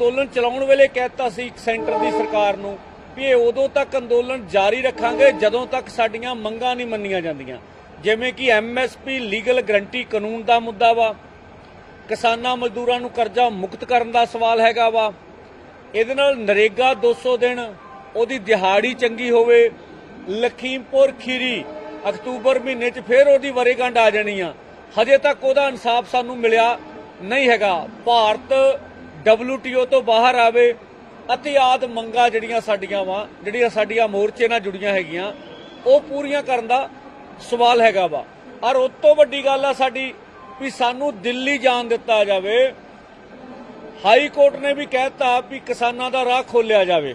ਅੰਦੋਲਨ ਚਲਾਉਣ ਵੇਲੇ ਕਹਿਤਾ ਸੀ ਸੈਂਟਰ ਦੀ ਸਰਕਾਰ ਨੂੰ ਵੀ ਇਹ ਉਦੋਂ ਤੱਕ ਅੰਦੋਲਨ ਜਾਰੀ ਰੱਖਾਂਗੇ ਜਦੋਂ ਤੱਕ ਸਾਡੀਆਂ ਮੰਗਾਂ ਨਹੀਂ ਮੰਨੀਆਂ ਜਾਂਦੀਆਂ। ਜਿਵੇਂ ਕਿ ਐਮਐਸਪੀ ਲੀਗਲ ਗਰੰਟੀ ਕਾਨੂੰਨ ਦਾ ਮੁੱਦਾ ਵਾ, ਕਿਸਾਨਾਂ ਮਜ਼ਦੂਰਾਂ ਨੂੰ ਕਰਜ਼ਾ ਮੁਕਤ ਕਰਨ ਦਾ ਸਵਾਲ ਹੈਗਾ ਵਾ। ਇਹਦੇ ਨਾਲ ਨਰੇਗਾ 200 ਦਿਨ, ਉਹਦੀ ਦਿਹਾੜੀ ਚੰਗੀ ਹੋਵੇ, ਲਖੀਮਪੁਰ ਖੀਰੀ ਅਕਤੂਬਰ ਮਹੀਨੇ 'ਚ ਫੇਰ ਉਹਦੀ ਵਰੇਗੰਢ ਆ ਜਾਣੀ ਆ। ਹਜੇ ਤੱਕ ਉਹਦਾ ਇਨਸਾਫ ਸਾਨੂੰ ਮਿਲਿਆ ਨਹੀਂ ਹੈਗਾ। ਭਾਰਤ WTO ਤੋਂ ਬਾਹਰ ਆਵੇ ਅਤੇ ਆਦ ਮੰਗਾ ਜਿਹੜੀਆਂ ਸਾਡੀਆਂ ਵਾ, ਜਿਹੜੀਆਂ ਸਾਡੀਆਂ ਮੋਰਚੇ ਨਾਲ ਜੁੜੀਆਂ ਹੈਗੀਆਂ, ਉਹ ਪੂਰੀਆਂ ਕਰਨ ਦਾ ਸਵਾਲ ਹੈਗਾ ਵਾ। ਔਰ ਉਸ ਤੋਂ ਵੱਡੀ ਗੱਲ ਆ ਸਾਡੀ ਵੀ ਸਾਨੂੰ ਦਿੱਲੀ ਜਾਣ ਦਿੱਤਾ ਜਾਵੇ। ਹਾਈ ਕੋਰਟ ਨੇ ਵੀ ਕਹਿਤਾ ਵੀ ਕਿਸਾਨਾਂ ਦਾ ਰਾਹ ਖੋਲਿਆ ਜਾਵੇ।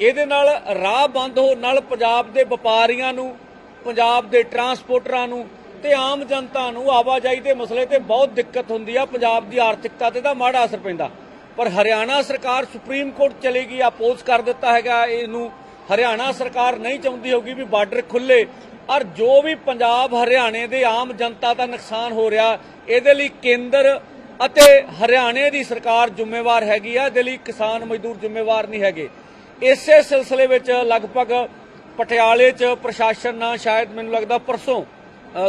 ਇਹਦੇ ਨਾਲ ਰਾਹ ਬੰਦ ਹੋਣ ਨਾਲ ਪੰਜਾਬ ਦੇ ਵਪਾਰੀਆਂ ਨੂੰ, ਪੰਜਾਬ ਦੇ ਟਰਾਂਸਪੋਰਟਰਾਂ ਨੂੰ ਤੇ ਆਮ ਜਨਤਾ ਨੂੰ ਆਵਾਜਾਈ ਦੇ ਮਸਲੇ ਤੇ ਬਹੁਤ ਦਿੱਕਤ ਹੁੰਦੀ ਆ। ਪੰਜਾਬ ਦੀ ਆਰਥਿਕਤਾ ਤੇ ਦਾ ਮਾੜਾ ਅਸਰ ਪੈਂਦਾ। ਪਰ ਹਰਿਆਣਾ ਸਰਕਾਰ ਸੁਪਰੀਮ ਕੋਰਟ ਚਲੇਗੀ ਆਪੋਜ਼ ਕਰ ਦਿੱਤਾ ਹੈਗਾ, ਇਹਨੂੰ ਹਰਿਆਣਾ ਸਰਕਾਰ ਨਹੀਂ ਚਾਹੁੰਦੀ ਹੋਗੀ ਵੀ ਬਾਰਡਰ ਖੁੱਲੇ। ਔਰ ਜੋ ਵੀ ਪੰਜਾਬ ਹਰਿਆਣੇ ਦੇ ਆਮ ਜਨਤਾ ਦਾ ਨੁਕਸਾਨ ਹੋ ਰਿਹਾ, ਇਹਦੇ ਲਈ ਕੇਂਦਰ ਅਤੇ ਹਰਿਆਣੇ ਦੀ ਸਰਕਾਰ ਜ਼ਿੰਮੇਵਾਰ ਹੈਗੀ ਆ, ਇਹਦੇ ਲਈ ਕਿਸਾਨ ਮਜ਼ਦੂਰ ਜ਼ਿੰਮੇਵਾਰ ਨਹੀਂ ਹੈਗੇ। ਇਸੇ ਸਿਲਸਿਲੇ ਵਿੱਚ ਲਗਭਗ ਪਟਿਆਲੇ 'ਚ ਪ੍ਰਸ਼ਾਸਨ ਨਾਲ ਸ਼ਾਇਦ ਮੈਨੂੰ ਲੱਗਦਾ ਪਰਸੋਂ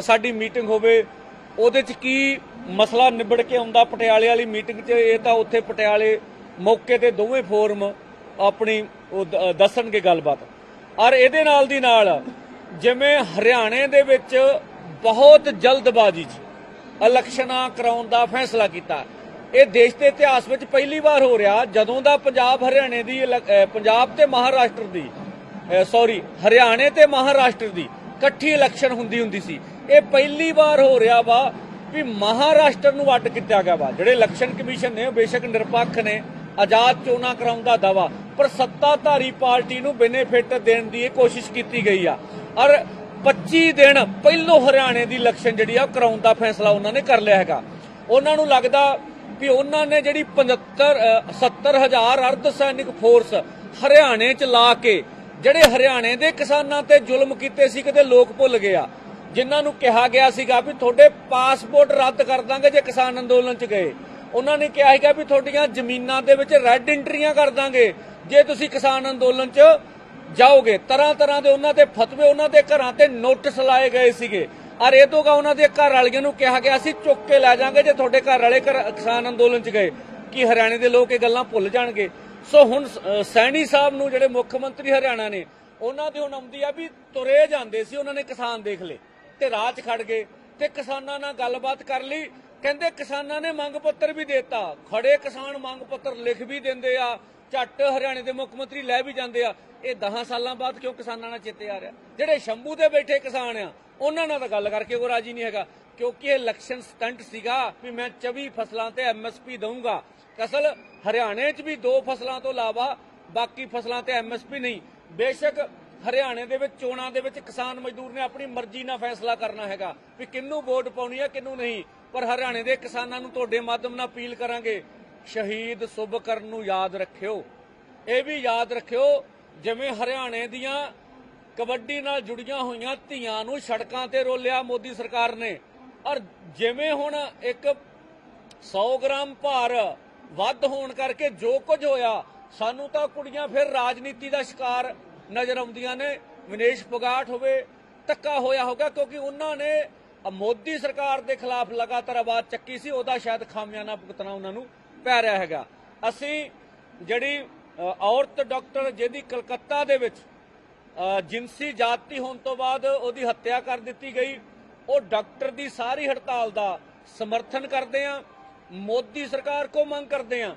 ਸਾਡੀ ਮੀਟਿੰਗ ਹੋਵੇ ਉਹਦੇ 'ਚ ਕੀ ਮਸਲਾ ਨਿਬੜ ਕੇ ਆਉਂਦਾ ਪਟਿਆਲੇ ਵਾਲੀ ਮੀਟਿੰਗ 'ਚ ਇਹ ਤਾਂ ਉੱਥੇ ਪਟਿਆਲੇ ਮੌਕੇ ਤੇ ਦੋਵੇਂ ਫੋਰਮ ਆਪਣੀ ਦੱਸਣਗੇ ਗੱਲਬਾਤ। ਔਰ ਇਹਦੇ ਨਾਲ ਦੀ ਨਾਲ ਜਿਵੇਂ ਹਰਿਆਣੇ ਦੇ ਵਿੱਚ ਬਹੁਤ ਜਲਦਬਾਜ਼ੀ 'ਚ ਇਲੈਕਸ਼ਨਾਂ ਕਰਾਉਣ ਦਾ ਫੈਸਲਾ ਕੀਤਾ। ਇਹ ਦੇਸ਼ ਦੇ ਇਤਿਹਾਸ ਵਿੱਚ ਪਹਿਲੀ ਵਾਰ ਹੋ ਰਿਹਾ। ਜਦੋਂ ਦਾ ਪੰਜਾਬ ਹਰਿਆਣੇ ਦੀ ਪੰਜਾਬ ਤੇ ਮਹਾਰਾਸ਼ਟਰ ਦੀ ਸੌਰੀ ਹਰਿਆਣੇ ਤੇ ਮਹਾਰਾਸ਼ਟਰ ਦੀ ਇਕੱਠੀ ਇਲੈਕਸ਼ਨ ਹੁੰਦੀ ਹੁੰਦੀ ਸੀ। ਇਹ ਪਹਿਲੀ ਵਾਰ ਹੋ ਰਿਹਾ ਵਾ ਵੀ ਮਹਾਰਾਸ਼ਟਰ ਨੂੰ ਅੱਡ ਕੀਤਾ ਗਿਆ ਵਾ। ਜਿਹੜੇ ਇਲੈਕਸ਼ਨ ਕਮਿਸ਼ਨ ਨੇ ਬੇਸ਼ੱਕ ਨਿਰਪੱਖ ਨੇ ਆਜ਼ਾਦ ਚੋਣਾਂ ਕਰਾਉਣ ਦਾਵਾ ਪਰ ਸੱਤਾਧਾਰੀ ਪਾਰਟੀ ਨੂੰ ਬੈਨੀਫਿਟ ਦੇਣ ਦੀ ਇਹ ਕੋਸ਼ਿਸ਼ ਕੀਤੀ ਗਈ ਆ। ਔਰ 25 ਦਿਨ ਪਹਿਲੋਂ ਹਰਿਆਣੇ ਦੀ ਇਲੈਕਸ਼ਨ ਜਿਹੜੀ ਆ ਕਰਾਉਣ ਦਾ ਫੈਸਲਾ ਉਹਨਾਂ ਨੇ ਕਰ ਲਿਆ ਹੈਗਾ। ਉਹਨਾਂ ਨੂੰ ਲੱਗਦਾ ਵੀ ਉਹਨਾਂ ਨੇ ਜਿਹੜੀ 75 ਅ, 70000 ਅਰਧ ਸੈਨਿਕ ਫੋਰਸ ਹਰਿਆਣੇ ਚ ਲਾ ਕੇ ਜਿਹੜੇ ਹਰਿਆਣੇ ਦੇ ਕਿਸਾਨਾਂ ਤੇ ਜ਼ੁਲਮ ਕੀਤੇ ਸੀ ਕਿਤੇ ਲੋਕ ਭੁੱਲ ਗਏ ਆ। ਜਿਨ੍ਹਾਂ ਨੂੰ ਕਿਹਾ ਗਿਆ ਸੀਗਾ ਵੀ ਤੁਹਾਡੇ ਪਾਸਪੋਰਟ ਰੱਦ ਕਰ ਦਾਂਗੇ ਜੇ ਕਿਸਾਨ ਅੰਦੋਲਨ ਚ ਗਏ। ਉਹਨਾਂ ਨੇ ਕਿਹਾ ਸੀਗਾ ਵੀ ਤੁਹਾਡੀਆਂ ਜ਼ਮੀਨਾਂ ਦੇ ਵਿੱਚ ਰੈੱਡ ਐਂਟਰੀਆਂ ਕਰ ਦਾਂਗੇ। ਜੇ ਤੁਸੀਂ ਕਿਸਾਨ ਅੰਦੋਲਨ ਚ ਜਾਓਗੇ ਤਰ੍ਹਾਂ ਤਰ੍ਹਾਂ ਦੇ ਉਹਨਾਂ ਤੇ ਫਤਵੇ, ਉਹਨਾਂ ਦੇ ਘਰਾਂ ਤੇ ਨੋਟਿਸ ਲਾਏ ਗਏ ਸੀਗੇ। ਔਰ ਇਹ ਤੋਂ ਉਹਨਾਂ ਦੇ ਘਰ ਵਾਲੀਆਂ ਨੂੰ ਕਿਹਾ ਗਿਆ ਸੀ, ਚੁੱਕ ਕੇ ਲੈ ਜਾਾਂਗੇ ਜੇ ਤੁਹਾਡੇ ਘਰ ਵਾਲੇ ਘਰ- ਕਿਸਾਨ ਅੰਦੋਲਨ 'ਚ ਗਏ। ਕਿ ਹਰਿਆਣੇ ਦੇ ਲੋਕ ਇਹ ਗੱਲਾਂ ਭੁੱਲ ਜਾਣਗੇ? ਸੋ ਹੁਣ ਸੈਣੀ ਸਾਹਿਬ ਨੂੰ ਜਿਹੜੇ ਮੁੱਖ ਮੰਤਰੀ ਹਰਿਆਣਾ ਨੇ, ਉਹਨਾਂ ਦੇ ਹੁਣ ਆਉਂਦੀ ਆ ਵੀ ਤੁਰੇ ਜਾਂਦੇ ਸੀ, ਉਹਨਾਂ ਨੇ ਕਿਸਾਨ ਦੇਖ ਲਏ। ਤੇ ਰਾਹ 'ਚ ਖੜ ਗਏ ਤੇ ਕਿਸਾਨਾਂ ਨਾਲ ਗੱਲਬਾਤ ਕਰ ਲਈ। ਕਹਿੰਦੇ ਕਿਸਾਨਾਂ ਨੇ ਮੰਗ ਪੱਤਰ ਵੀ ਦਿੱਤਾ। ਖੜੇ ਕਿਸਾਨ ਮੰਗ ਪੱਤਰ ਲਿਖ ਵੀ ਦਿੰਦੇ ਆ। ਝੱਟ ਹਰਿਆਣੇ ਦੇ ਮੁੱਖ ਮੰਤਰੀ ਲੈ ਵੀ ਜਾਂਦੇ ਆ। ਇਹ 10 ਸਾਲਾਂ ਬਾਅਦ ਕਿਉਂ ਕਿਸਾਨਾਂ ਨਾਲ ਚੇਤੇ ਆ ਰਿਹਾ? ਜਿਹੜੇ ਸ਼ੰਭੂ ਦੇ ਬੈਠੇ ਕਿਸਾਨ ਆ, ਉਹਨਾਂ ਨਾਲ ਤਾਂ ਗੱਲ ਕਰਕੇ ਉਹ ਰਾਜੀ ਨਹੀਂ ਹੈਗਾ। ਕਿਉਂਕਿ ਇਹ ਇਲੈਕਸ਼ਨ ਸਟੰਟ ਸੀਗਾ ਵੀ ਮੈਂ 24 ਫਸਲਾਂ ਤੇ ਐਮਐਸਪੀ ਦਊਂਗਾ। ਅਸਲ ਹਰਿਆਣੇ 'ਚ ਵੀ ਦੋ ਫਸਲਾਂ ਤੋਂ ਇਲਾਵਾ ਬਾਕੀ ਫਸਲਾਂ ਤੇ ਐਮਐਸਪੀ ਨਹੀਂ। ਬੇਸ਼ੱਕ ਹਰਿਆਣੇ ਦੇ ਵਿੱਚ, ਚੋਣਾਂ ਦੇ ਵਿੱਚ ਕਿਸਾਨ ਮਜ਼ਦੂਰ ਨੇ ਆਪਣੀ ਮਰਜ਼ੀ ਨਾਲ ਫੈਸਲਾ ਕਰਨਾ ਹੈਗਾ ਵੀ ਕਿੰਨੂੰ ਵੋਟ ਪਾਉਣੀ ਹੈ ਕਿੰਨੂੰ ਨਹੀਂ। ਪਰ ਹਰਿਆਣੇ ਦੇ ਕਿਸਾਨਾਂ ਨੂੰ ਤੁਹਾਡੇ ਮਾਧਿਅਮ ਨਾਲ ਅਪੀਲ ਕਰਾਂਗੇ, ਸ਼ਹੀਦ ਸੁਭਕਰਨ ਨੂੰ ਯਾਦ ਰੱਖਿਓ। ਇਹ ਵੀ ਯਾਦ ਰੱਖਿਓ, ਜਿਵੇਂ ਹਰਿਆਣੇ ਦੀਆਂ ਕਬੱਡੀ ਨਾਲ ਜੁੜੀਆਂ ਹੋਈਆਂ ਧੀਆਂ ਨੂੰ ਸੜਕਾਂ ਤੇ ਰੋਲਿਆ ਮੋਦੀ ਸਰਕਾਰ ਨੇ। ਔਰ ਜਿਵੇਂ ਹੁਣ ਇੱਕ 100 ਗ੍ਰਾਮ ਭਾਰ ਵੱਧ ਹੋਣ ਕਰਕੇ ਜੋ ਕੁਝ ਹੋਇਆ, ਸਾਨੂੰ ਤਾਂ ਕੁੜੀਆਂ ਫਿਰ ਰਾਜਨੀਤੀ ਦਾ ਸ਼ਿਕਾਰ ਨਜ਼ਰ ਆਉਂਦੀਆਂ ਨੇ। ਵਿਨੇਸ਼ ਫੋਗਾਟ ਹੋਵੇ ਧੱਕਾ ਹੋਇਆ ਹੋਗਾ ਕਿਉਂਕਿ ਉਹਨਾਂ ਨੇ ਮੋਦੀ ਸਰਕਾਰ ਦੇ ਖਿਲਾਫ ਲਗਾਤਾਰ ਆਵਾਜ਼ ਚੱਕੀ ਸੀ। ਉਹਦਾ ਸ਼ਾਇਦ ਖਾਮਿਆਨਾ ਭੁਗਤਣਾ ਉਹਨਾਂ ਨੂੰ ਪੈ ਰਿਹਾ ਹੈਗਾ। ਅਸੀਂ ਜਿਹੜੀ ਔਰਤ ਡਾਕਟਰ ਜਿਹਦੀ ਕਲਕੱਤਾ ਦੇ ਵਿੱਚ ਅ, ਜਿਨਸੀ ਜਾਤੀ ਹੋਣ ਤੋਂ ਬਾਅਦ ਉਹਦੀ ਹੱਤਿਆ ਕਰ ਦਿੱਤੀ ਗਈ ਉਹ ਡਾਕਟਰ ਦੀ ਸਾਰੀ ਹੜਤਾਲ ਦਾ ਸਮਰਥਨ ਕਰਦੇ ਆ। ਮੋਦੀ ਸਰਕਾਰ ਕੋ ਮੰਗ ਕਰਦੇ ਆ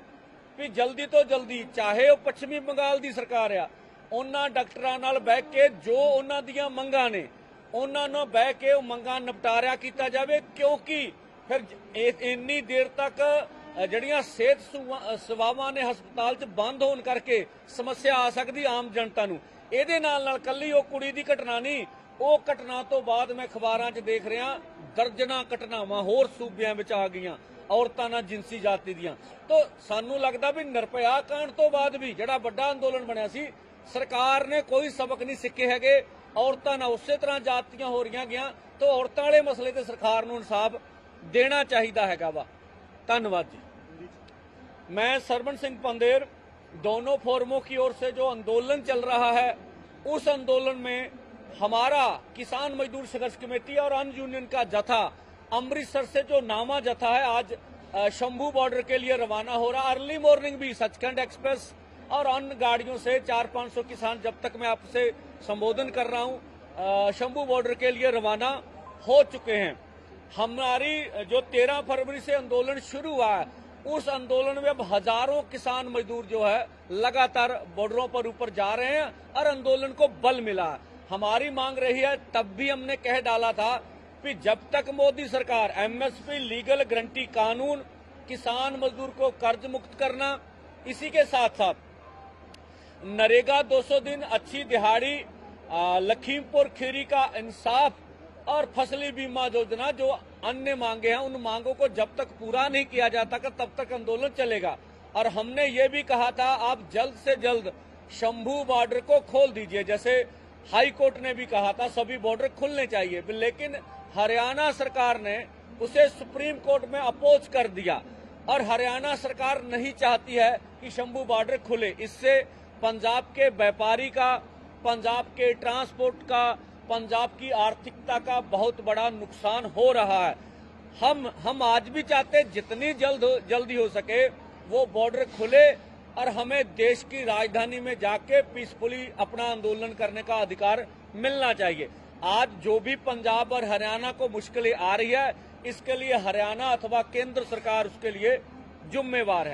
ਵੀ ਜਲਦੀ ਤੋਂ ਜਲਦੀ ਚਾਹੇ ਉਹ ਪੱਛਮੀ ਬੰਗਾਲ ਦੀ ਸਰਕਾਰ ਆ ਉਹਨਾਂ ਡਾਕਟਰਾਂ ਨਾਲ ਬਹਿ ਕੇ ਜੋ ਉਹਨਾਂ ਦੀਆਂ ਮੰਗਾਂ ਨੇ, ਉਹਨਾਂ ਨੂੰ ਬਹਿ ਕੇ ਉਹ ਮੰਗਾਂ ਨਿਪਟਾਰਿਆ ਕੀਤਾ ਜਾਵੇ, ਕਿਉਂਕਿ ਫਿਰ ਇੰਨੀ ਦੇਰ ਤੱਕ ਜਿਹੜੀਆਂ ਸਿਹਤ ਸੇਵਾਵਾਂ ਨੇ ਹਸਪਤਾਲ 'ਚ ਬੰਦ ਹੋਣ ਕਰਕੇ ਸਮੱਸਿਆ ਆ ਸਕਦੀ ਆਮ ਜਨਤਾ ਨੂੰ। ਇਹਦੇ ਨਾਲ ਨਾਲ ਕੱਲੀ ਉਹ ਕੁੜੀ ਦੀ ਘਟਨਾ ਨਹੀਂ, ਉਹ ਘਟਨਾ ਤੋਂ ਬਾਅਦ ਮੈਂ ਅਖਬਾਰਾਂ 'ਚ ਦੇਖ ਰਿਹਾ, ਦਰਜਨਾਂ ਘਟਨਾਵਾਂ ਹੋਰ ਸੂਬਿਆਂ ਵਿੱਚ ਆ ਗਈਆਂ, ਔਰਤਾਂ ਨਾਲ ਜਿੰਸੀ ਜਾਤੀ ਦੀਆਂ। ਤੋਂ, ਸਾਨੂੰ ਲੱਗਦਾ ਵੀ ਨਿਰਭਇਆ ਕਾਂਡ ਤੋਂ ਬਾਅਦ ਵੀ ਜਿਹੜਾ ਵੱਡਾ ਅੰਦੋਲਨ ਬਣਿਆ ਸੀ ਸਰਕਾਰ ਨੇ ਕੋਈ ਸਬਕ ਨਹੀਂ ਸਿੱਖੇ ਹੈਗੇ ਔਰਤਾਂ ਨਾਲ ਉਸੇ ਤਰ੍ਹਾਂ ਜਾਤੀਆਂ ਹੋ ਰਹੀਆਂ ਗਿਆ ਤੋਂ ਔਰਤਾਂ ਵਾਲੇ ਮਸਲੇ ਤੇ ਸਰਕਾਰ ਨੂੰ ਇਨਸਾਫ ਦੇਣਾ ਚਾਹੀਦਾ ਹੈਗਾ ਵਾ ਧੰਨਵਾਦ ਜੀ मैं सरवण सिंह पंदेर दोनों फोरमों की ओर से जो आंदोलन चल रहा है उस आंदोलन में हमारा किसान मजदूर संघर्ष कमेटी और अन्य यूनियन का जथा अमृतसर से जो नामा जथा है आज अ, शंभू बॉर्डर के लिए रवाना हो रहा अर्ली मॉर्निंग भी सचखंड एक्सप्रेस और अन्य गाड़ियों से चार पाँच सौ किसान जब तक मैं आपसे संबोधन कर रहा हूँ शंभू बॉर्डर के लिए रवाना हो चुके हैं। हमारी, जो 13 फरवरी से आंदोलन शुरू हुआ है, उस आंदोलन में अब हज़ारों किसान मजदूर जो है, लगातार बॉर्डरों पर ऊपर जा रहे हैं और आंदोलन को बल मिला हमारी मांग रही है, तब भी हमने कह डाला था कि जब तक मोदी सरकार एमएसपी लीगल गारंटी कानून, किसान मजदूर को कर्ज मुक्त करना, इसी के साथ साथ नरेगा 200 दिन अच्छी दिहाड़ी लखीमपुर खीरी का इंसाफ और फसली बीमा योजना जो अन्य मांगे हैं, उन मांगों को जब तक पूरा नहीं किया जाता का तब तक आंदोलन चलेगा। और हमने ये भी कहा था, आप जल्द से जल्द शंभू बॉर्डर को खोल दीजिए, जैसे हाई कोर्ट ने भी कहा था, सभी बॉर्डर खुलने चाहिए। लेकिन हरियाणा सरकार ने उसे सुप्रीम कोर्ट में अपोज कर दिया। और हरियाणा सरकार नहीं चाहती है कि शंभू बॉर्डर खुले। इससे पंजाब के व्यापारी का, पंजाब के ट्रांसपोर्ट का, पंजाब की आर्थिकता का बहुत बड़ा नुकसान हो रहा है। हम हम आज भी चाहते जितनी जल्द, जल्दी हो सके वो बॉर्डर खुले और हमें देश की राजधानी में जाके पीसफुली अपना आंदोलन करने का अधिकार मिलना चाहिए। आज जो भी पंजाब और हरियाणा को मुश्किलें आ रही है, इसके लिए हरियाणा अथवा केंद्र सरकार उसके लिए जुम्मेवार है।